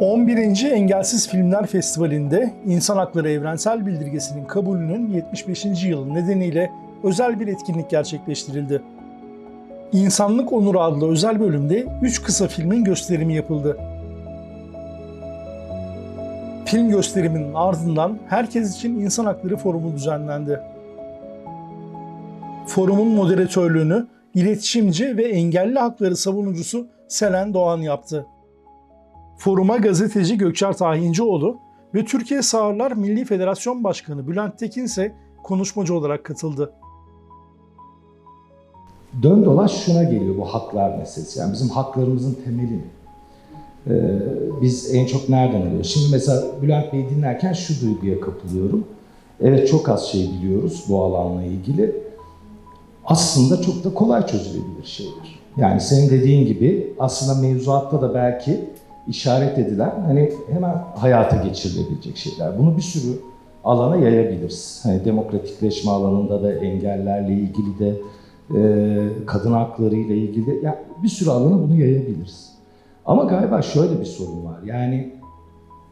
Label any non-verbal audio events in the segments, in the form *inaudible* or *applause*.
11. Engelsiz Filmler Festivali'nde İnsan Hakları Evrensel Bildirgesi'nin kabulünün 75. yılı nedeniyle özel bir etkinlik gerçekleştirildi. İnsanlık Onuru adlı özel bölümde 3 kısa filmin gösterimi yapıldı. Film gösteriminin ardından herkes için İnsan Hakları Forumu düzenlendi. Forumun moderatörlüğünü iletişimci ve engelli hakları savunucusu Selen Doğan yaptı. Foruma gazeteci Gökçer Tahincioğlu ve Türkiye Sağırlar Milli Federasyon Başkanı Bülent Tekin ise konuşmacı olarak katıldı. Dön dolaş şuna geliyor bu haklar meselesi. Yani bizim haklarımızın temeli ne? Ee, biz en çok nereden alıyoruz? Şimdi mesela Bülent Bey'i dinlerken şu duyguya kapılıyorum. Evet çok az şey biliyoruz bu alanla ilgili. Aslında çok da kolay çözülebilir şeyler. Yani senin dediğin gibi aslında mevzuatta da belki işaret edilen hani hemen hayata geçirilebilecek şeyler. Bunu bir sürü alana yayabiliriz. Hani demokratikleşme alanında da engellerle ilgili de e, kadın hakları ile ilgili de yani bir sürü alana bunu yayabiliriz. Ama galiba şöyle bir sorun var. Yani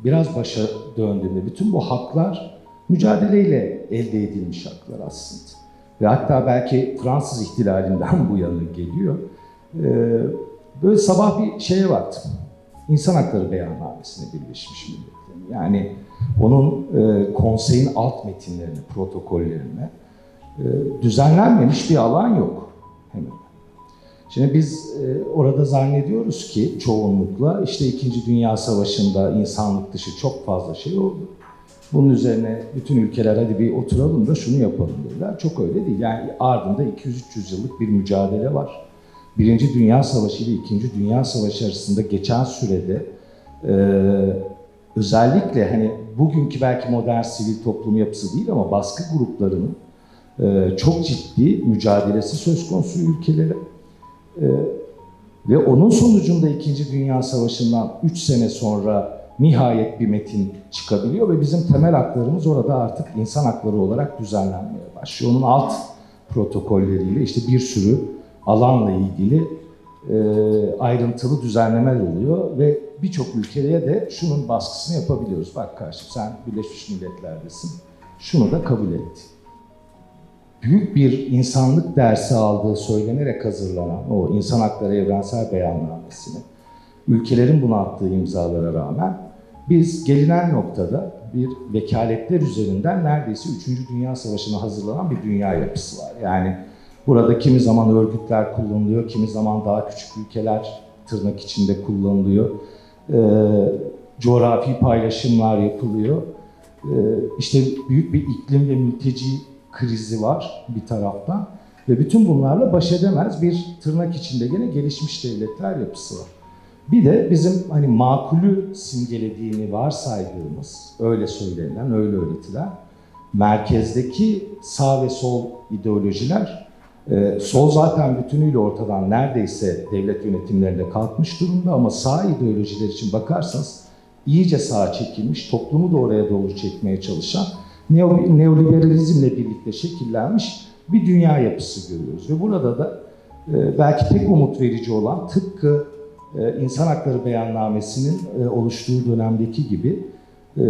biraz başa döndüğümde bütün bu haklar mücadeleyle elde edilmiş haklar aslında. Ve hatta belki Fransız ihtilalinden *laughs* bu yana geliyor. Ee, böyle sabah bir şeye baktım. İnsan Hakları Beyannamesi'ne Birleşmiş Milletler'in. Yani onun e, konseyin alt metinlerine, protokollerine e, düzenlenmemiş bir alan yok hemen. Şimdi biz e, orada zannediyoruz ki çoğunlukla işte İkinci Dünya Savaşı'nda insanlık dışı çok fazla şey oldu. Bunun üzerine bütün ülkeler hadi bir oturalım da şunu yapalım dediler. Çok öyle değil. Yani ardında 200-300 yıllık bir mücadele var. Birinci Dünya Savaşı ile İkinci Dünya Savaşı arasında geçen sürede e, özellikle hani bugünkü belki modern sivil toplum yapısı değil ama baskı gruplarının e, çok ciddi mücadelesi söz konusu ülkelere. E, ve onun sonucunda İkinci Dünya Savaşı'ndan 3 sene sonra nihayet bir metin çıkabiliyor ve bizim temel haklarımız orada artık insan hakları olarak düzenlenmeye başlıyor. Onun alt protokolleriyle işte bir sürü alanla ilgili e, ayrıntılı düzenlemeler oluyor ve birçok ülkeye de şunun baskısını yapabiliyoruz. Bak kardeşim sen Birleşmiş Milletler'desin, şunu da kabul et. Büyük bir insanlık dersi aldığı söylenerek hazırlanan o insan hakları evrensel beyannamesini ülkelerin buna attığı imzalara rağmen biz gelinen noktada bir vekaletler üzerinden neredeyse 3. Dünya Savaşı'na hazırlanan bir dünya yapısı var. Yani burada kimi zaman örgütler kullanılıyor, kimi zaman daha küçük ülkeler tırnak içinde kullanılıyor. Ee, coğrafi paylaşımlar yapılıyor. Ee, işte büyük bir iklim ve mülteci krizi var bir taraftan ve bütün bunlarla baş edemez bir tırnak içinde gene gelişmiş devletler yapısı var. Bir de bizim hani makulü simgelediğini varsaydığımız, öyle söylenilen, öyle öğretilen merkezdeki sağ ve sol ideolojiler, e, sol zaten bütünüyle ortadan neredeyse devlet yönetimlerinde kalkmış durumda ama sağ ideolojiler için bakarsanız iyice sağa çekilmiş, toplumu da oraya doğru çekmeye çalışan neo, neoliberalizmle birlikte şekillenmiş bir dünya yapısı görüyoruz. Ve burada da e, belki tek umut verici olan tıpkı e, İnsan Hakları Beyannamesi'nin e, oluştuğu dönemdeki gibi e,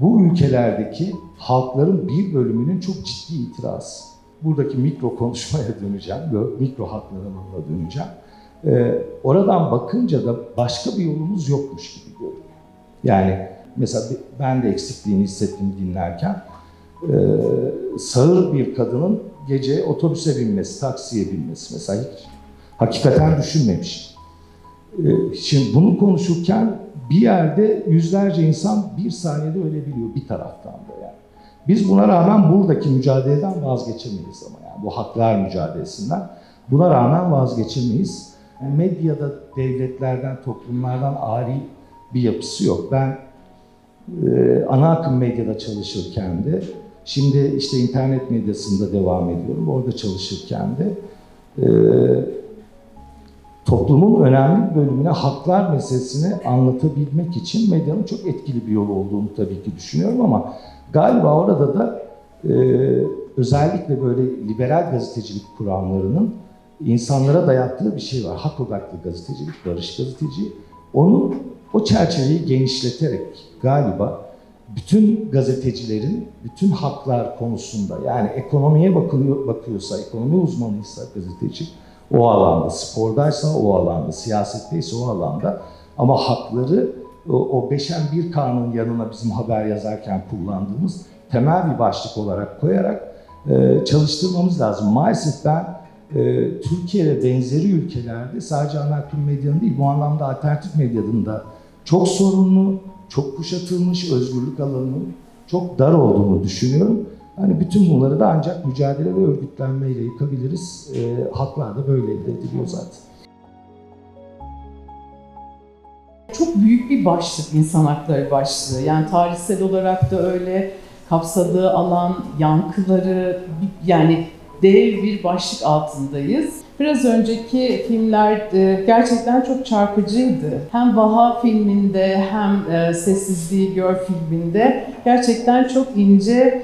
bu ülkelerdeki halkların bir bölümünün çok ciddi itirazı. Buradaki mikro konuşmaya *laughs* döneceğim, mikro haklarına döneceğim. E, oradan bakınca da başka bir yolumuz yokmuş gibi görünüyor. Yani mesela ben de eksikliğini hissettim dinlerken. E, sağır bir kadının gece otobüse binmesi, taksiye binmesi mesela hiç hakikaten düşünmemiştim. Ee, Şimdi bunu konuşurken bir yerde yüzlerce insan bir saniyede ölebiliyor bir taraftan da yani. Biz buna rağmen buradaki mücadeleden vazgeçemeyiz ama yani bu haklar mücadelesinden. Buna rağmen vazgeçemeyiz. Medyada devletlerden, toplumlardan ari bir yapısı yok. Ben e, ana akım medyada çalışırken de, şimdi işte internet medyasında devam ediyorum. Orada çalışırken de e, toplumun önemli bir bölümüne haklar meselesini anlatabilmek için medyanın çok etkili bir yol olduğunu tabii ki düşünüyorum ama galiba orada da e, özellikle böyle liberal gazetecilik kuramlarının insanlara dayattığı bir şey var. Hak odaklı gazetecilik, barış gazeteci. Onu O çerçeveyi genişleterek galiba bütün gazetecilerin bütün haklar konusunda yani ekonomiye bakılıyor, bakıyorsa, ekonomi uzmanıysa gazeteci o alanda, spordaysa o alanda, siyasetteyse o alanda ama hakları o, beşen bir kanun yanına bizim haber yazarken kullandığımız temel bir başlık olarak koyarak e, çalıştırmamız lazım. Maalesef ben e, Türkiye ve benzeri ülkelerde sadece ana akım medyanın değil bu anlamda alternatif medyanın da çok sorunlu, çok kuşatılmış özgürlük alanının çok dar olduğunu düşünüyorum. Hani bütün bunları da ancak mücadele ve örgütlenmeyle yıkabiliriz. E, haklar da böyle elde ediliyor zaten. Çok büyük bir başlık insan hakları başlığı. Yani tarihsel olarak da öyle kapsadığı alan, yankıları yani dev bir başlık altındayız. Biraz önceki filmler e, gerçekten çok çarpıcıydı. Hem Vaha filminde hem e, Sessizliği Gör filminde gerçekten çok ince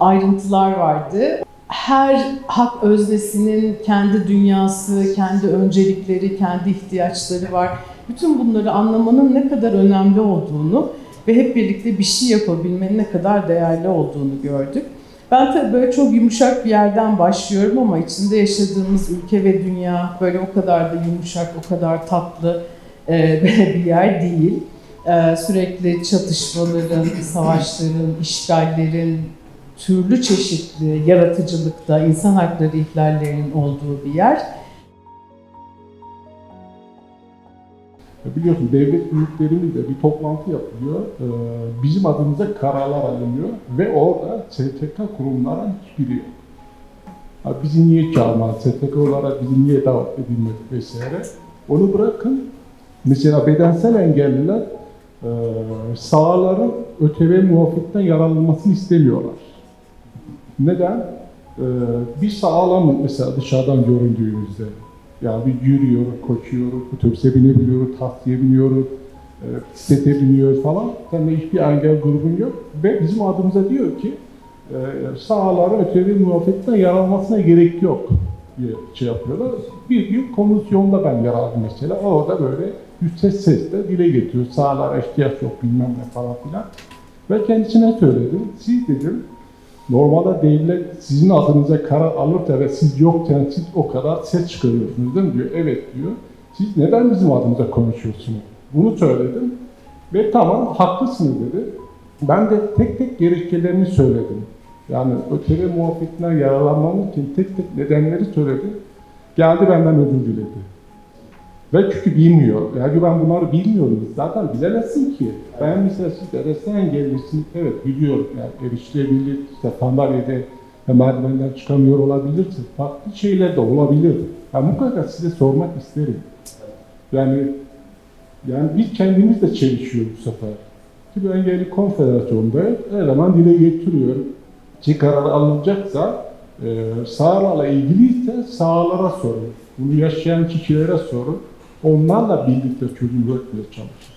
ayrıntılar vardı. Her hak öznesinin kendi dünyası, kendi öncelikleri, kendi ihtiyaçları var. Bütün bunları anlamanın ne kadar önemli olduğunu ve hep birlikte bir şey yapabilmenin ne kadar değerli olduğunu gördük. Ben tabii böyle çok yumuşak bir yerden başlıyorum ama içinde yaşadığımız ülke ve dünya böyle o kadar da yumuşak, o kadar tatlı e, *laughs* bir yer değil. E, Sürekli çatışmaların, savaşların, işgallerin, türlü çeşitli yaratıcılıkta insan hakları ihlallerinin olduğu bir yer. Biliyorsun devlet büyüklerimizle bir toplantı yapılıyor. Ee, Bizim adımıza kararlar alınıyor ve orada STK kurumlara hiçbiri yok. Bizi niye çağırmadı, STK olarak bizi niye davet edilmedi vesaire. Onu bırakın. Mesela bedensel engelliler e, sahaların ÖTV muafiyetinden yararlanmasını istemiyorlar. Neden? Ee, Bir sağlam mesela dışarıdan göründüğümüzde yani bir yürüyor, koşuyor, otobüse binebiliyor, taksiye biniyor, e, bisiklete biniyor falan. Tabii hiçbir engel grubun yok. Ve bizim adımıza diyor ki e, sahalara öteli muafetten yararlanmasına gerek yok diye şey yapıyorlar. Bir gün komisyonda ben yer aldım mesela. Orada böyle yüksek sesle dile getiriyor. Sahalara ihtiyaç yok bilmem ne falan filan. Ve kendisine söyledim. Siz dedim Normalde devlet sizin adınıza karar alırsa ve siz yokken siz o kadar ses çıkarıyorsunuz değil mi diyor. Evet diyor. Siz neden bizim adımıza konuşuyorsunuz? Bunu söyledim ve tamam haklısınız dedi. Ben de tek tek gerekçelerini söyledim. Yani öteri muhabbetinden yararlanmamız için tek tek nedenleri söyledim. Geldi benden özür diledi. Ve çünkü bilmiyor. Yani ben bunları bilmiyorum. Zaten bilemezsin ki. Ben mesela siz RSN engellisiniz. Evet biliyorum. Yani erişilebilir. İşte sandalyede merdivenden çıkamıyor olabilirsin. Farklı şeyler de olabilir. Yani mutlaka size sormak isterim. Yani yani biz kendimiz de çelişiyor bu sefer. Ki bu engelli konfederasyonda her zaman dile getiriyor. Ki karar alınacaksa e, sağlarla ilgiliyse sağlara sorun. Bunu yaşayan kişilere sorun. Onlarla birlikte çözüm üretmeye çalışın.